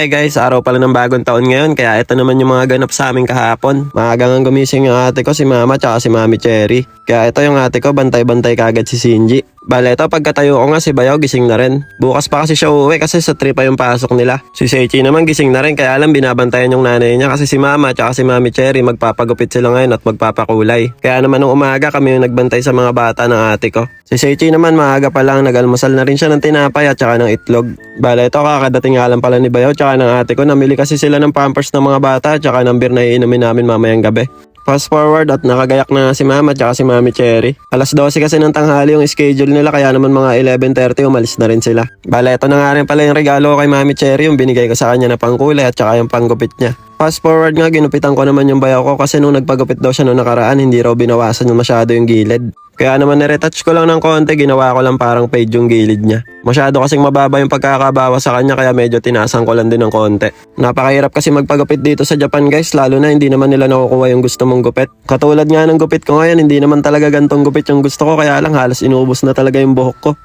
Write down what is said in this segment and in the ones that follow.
Hi guys, araw pala ng bagong taon ngayon kaya ito naman yung mga ganap sa amin kahapon. Maaga nga gumising yung ate ko, si mama tsaka si mami Cherry. Kaya ito yung ate ko, bantay-bantay kagad si Shinji. Bale ito, pagkatayo ko nga si Bayaw gising na rin. Bukas pa kasi siya uuwi kasi sa 3 pa yung pasok nila. Si Seichi naman gising na rin kaya alam binabantayan yung nanay niya kasi si mama tsaka si mami Cherry magpapagupit sila ngayon at magpapakulay. Kaya naman nung umaga kami yung nagbantay sa mga bata ng ate ko. Si Seichi naman maaga pa lang nag-almusal na rin siya ng tinapay at tsaka ng itlog. Bale ito kakadating nga lang pala ni Bayaw tsaka ng ate ko. Namili kasi sila ng pampers ng mga bata at tsaka ng beer na iinumin namin mamayang gabi. Fast forward at nakagayak na si Mama at si Mami Cherry. Alas 12 kasi ng tanghali yung schedule nila kaya naman mga 11.30 umalis na rin sila. Bale, ito na nga rin pala yung regalo kay Mami Cherry yung binigay ko sa kanya na pangkulay at saka yung panggupit niya. Fast forward nga, ginupitan ko naman yung bayaw ko kasi nung nagpagupit daw siya nung nakaraan, hindi raw binawasan yung masyado yung gilid. Kaya naman niretouch ko lang ng konti, ginawa ko lang parang page yung gilid niya. Masyado kasing mababa yung pagkakabawa sa kanya kaya medyo tinasan ko lang din ng konti. Napakahirap kasi magpagupit dito sa Japan guys, lalo na hindi naman nila nakukuha yung gusto mong gupit. Katulad nga ng gupit ko ngayon, hindi naman talaga gantong gupit yung gusto ko kaya lang halos inubos na talaga yung buhok ko.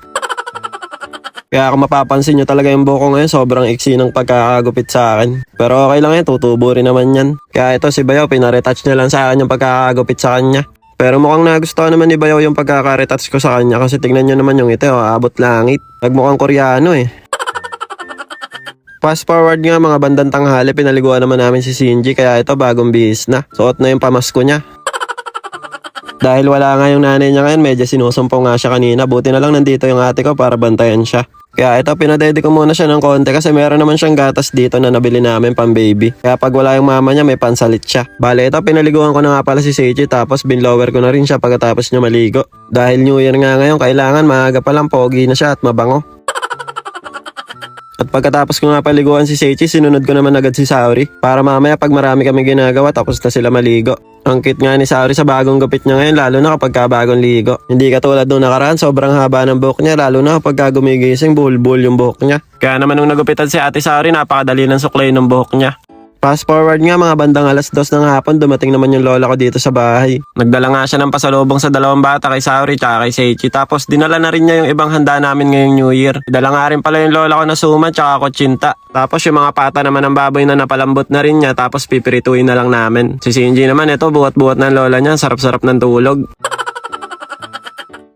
Kaya kung mapapansin nyo talaga yung buhok ko ngayon, sobrang iksi ng pagkakagupit sa akin. Pero okay lang yan, tutubo rin naman yan. Kaya ito si Bayaw, pinaretouch niya lang sa akin yung pagkakagupit sa kanya. Pero mukhang nagustuhan naman ni Bayaw yung pagkakaretouch ko sa kanya kasi tignan nyo naman yung ito, oh, abot langit. Nagmukhang koreano eh. Fast forward nga mga bandang tanghali, pinaliguan naman namin si Shinji kaya ito bagong bihis na. Suot na yung pamasko niya. Dahil wala nga yung nanay niya ngayon, medyo sinusumpong nga siya kanina. Buti na lang nandito yung ate ko para bantayan siya. Kaya ito, pinadede ko muna siya ng konti kasi meron naman siyang gatas dito na nabili namin pang baby. Kaya pag wala yung mama niya, may pansalit siya. Bale, ito, pinaliguan ko na nga pala si Seichi tapos binlower ko na rin siya pagkatapos niya maligo. Dahil New Year nga ngayon, kailangan maaga pa lang pogi na siya at mabango. At pagkatapos ko nga paliguan si Seichi, sinunod ko naman agad si Saori para mamaya pag marami kami ginagawa tapos na sila maligo. Ang cute nga ni Saori sa bagong gupit niya ngayon lalo na kapag ka bagong ligo. Hindi katulad nung nakaraan, sobrang haba ng buhok niya lalo na kapag ka gumigising, buhol-buhol yung buhok niya. Kaya naman nung nagupitan si Ate Saori, napakadali ng suklay ng buhok niya. Fast forward nga mga bandang alas dos ng hapon, dumating naman yung lola ko dito sa bahay. Nagdala nga siya ng pasalubong sa dalawang bata kay Saori tsaka kay Seichi. Tapos dinala na rin niya yung ibang handa namin ngayong New Year. Dala nga rin pala yung lola ko na suman tsaka kutsinta. Tapos yung mga pata naman ng baboy na napalambot na rin niya tapos pipirituin na lang namin. Si Shinji naman ito buhat-buhat ng lola niya, sarap-sarap ng tulog.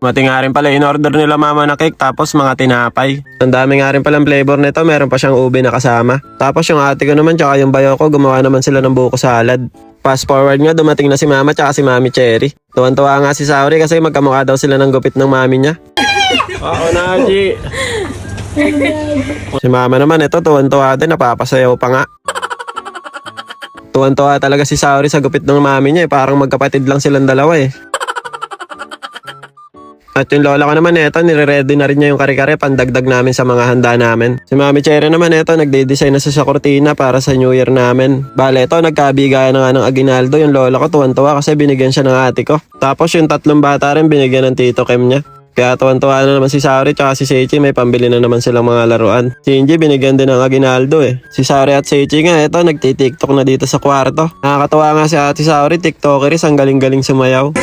Mati nga rin pala in-order nila mama na cake tapos mga tinapay. Ang dami nga rin palang flavor nito, meron pa siyang ube na kasama. Tapos yung ate ko naman tsaka yung bayo ko, gumawa naman sila ng buko salad. Fast forward nga, dumating na si mama tsaka si mami Cherry. Tuwan-tuwa nga si Saori kasi magkamukha daw sila ng gupit ng mami niya. Oo na, G. si mama naman, ito tuwan-tuwa din, napapasayaw pa nga. Tuwan-tuwa talaga si Saori sa gupit ng mami niya eh. Parang magkapatid lang silang dalawa eh. At yung lola ko naman eto, nire-ready na rin niya yung kare-kare pandagdag namin sa mga handa namin. Si Mami Cherry naman eto, nagde-design na siya sa kortina para sa New Year namin. Bale, ito, nagkabigayan na nga ng Aguinaldo. Yung lola ko tuwan-tuwa kasi binigyan siya ng ate ko. Tapos yung tatlong bata rin binigyan ng tito Kem niya. Kaya tuwan-tuwa na naman si Sari at si Seichi may pambili na naman silang mga laruan. Si Inji binigyan din ng Aguinaldo eh. Si Sari at Seichi nga eto nagtitiktok na dito sa kwarto. Nakakatawa nga si ate Sari, tiktokeris, ang galing-galing sumayaw.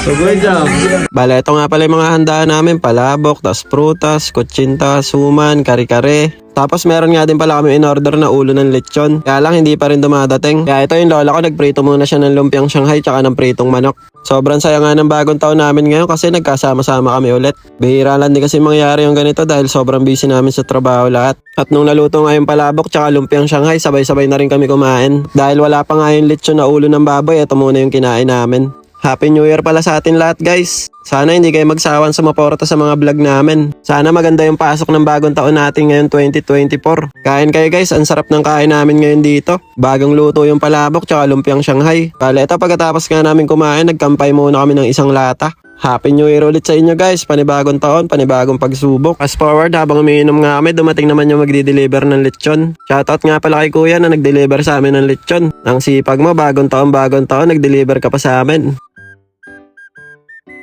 So good job. Bale, ito nga pala yung mga handa namin. Palabok, tas prutas, kutsinta, suman, kare-kare. Tapos meron nga din pala kami in-order na ulo ng lechon. Kaya lang hindi pa rin dumadating. Kaya ito yung lola ko, nagprito muna siya ng lumpiang Shanghai tsaka ng pritong manok. Sobrang saya nga ng bagong taon namin ngayon kasi nagkasama-sama kami ulit. Bihira lang din kasi mangyari yung ganito dahil sobrang busy namin sa trabaho lahat. At nung naluto nga yung palabok tsaka lumpiang Shanghai, sabay-sabay na rin kami kumain. Dahil wala pa nga yung lechon na ulo ng baboy, ito muna yung kinain namin. Happy New Year pala sa atin lahat guys. Sana hindi kayo magsawan sumuporta sa mga vlog namin. Sana maganda yung pasok ng bagong taon natin ngayon 2024. Kain kayo guys, ang sarap ng kain namin ngayon dito. Bagong luto yung palabok tsaka lumpiang Shanghai. Bale, ito pagkatapos nga namin kumain, nagkampay muna kami ng isang lata. Happy New Year ulit sa inyo guys. Panibagong taon, panibagong pagsubok. Fast forward, habang umiinom nga kami, dumating naman yung magdi-deliver ng lechon. Shoutout nga pala kay kuya na nag-deliver sa amin ng lechon. Ang sipag mo, bagong taon, bagong taon, nag-deliver ka pa sa amin.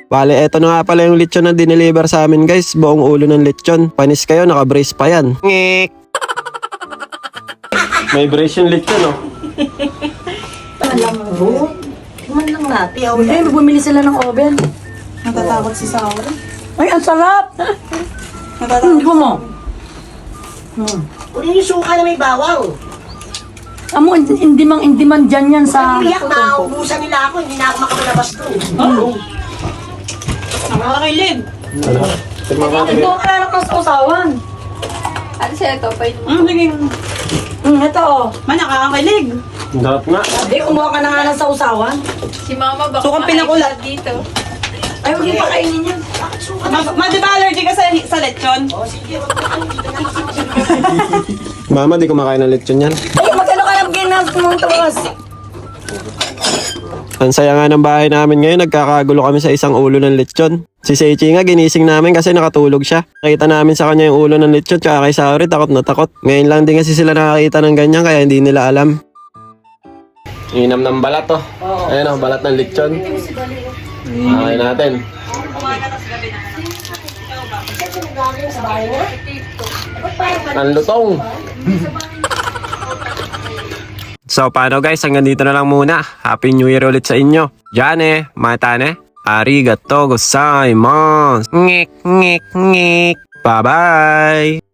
Bale, eto na nga pala yung lechon na dineliver sa amin guys. Buong ulo ng lechon. Panis kayo, naka-brace pa yan. Ngek! May brace yung lechon, oh. Alam mo, man lang natin. Oh, Hindi, bumili sila ng oven. Natatakot si Saori. Ay, ang sarap! Hindi ko mo. Hmm. Kunin yung suka na may bawang. Amo, hindi, hindi man, hindi man dyan yan sa... Iyak na, ubusan nila ako, hindi na ako makakalabas doon. Nakakilig. Ito, wala na kang usawan. Ano siya ito? Pwede mo. Mm, sige. Ito oh. Man, nakakakilig. Sarap nga. Hindi, kumuha ka na nga ng sausawan. Si mama baka Sukang pinakulat. ma-high blood dito. Ay, huwag yung pakainin yan. Bakit suka Ma, ma, di ba allergy ka sa, sa lechon? O sige, wag mo kayo, dito na makakasama. Mama, di kumakain ng lechon yan. Ay, magkano ka lang ginas mong tawas? Ang saya nga ng bahay namin ngayon, nagkakagulo kami sa isang ulo ng lechon. Si Seichi nga, ginising namin kasi nakatulog siya. Nakita namin sa kanya yung ulo ng lechon, tsaka kay Saori, takot na takot. Ngayon lang din kasi sila nakakita ng ganyan, kaya hindi nila alam. Inam ng balat to. Ayan o, balat ng lechon. Okay natin. Ang lutong. So paano guys, hanggang dito na lang muna. Happy New Year ulit sa inyo. Jane, matane, arigato gozaimasu. Ngik, ngik, ngik. Bye-bye!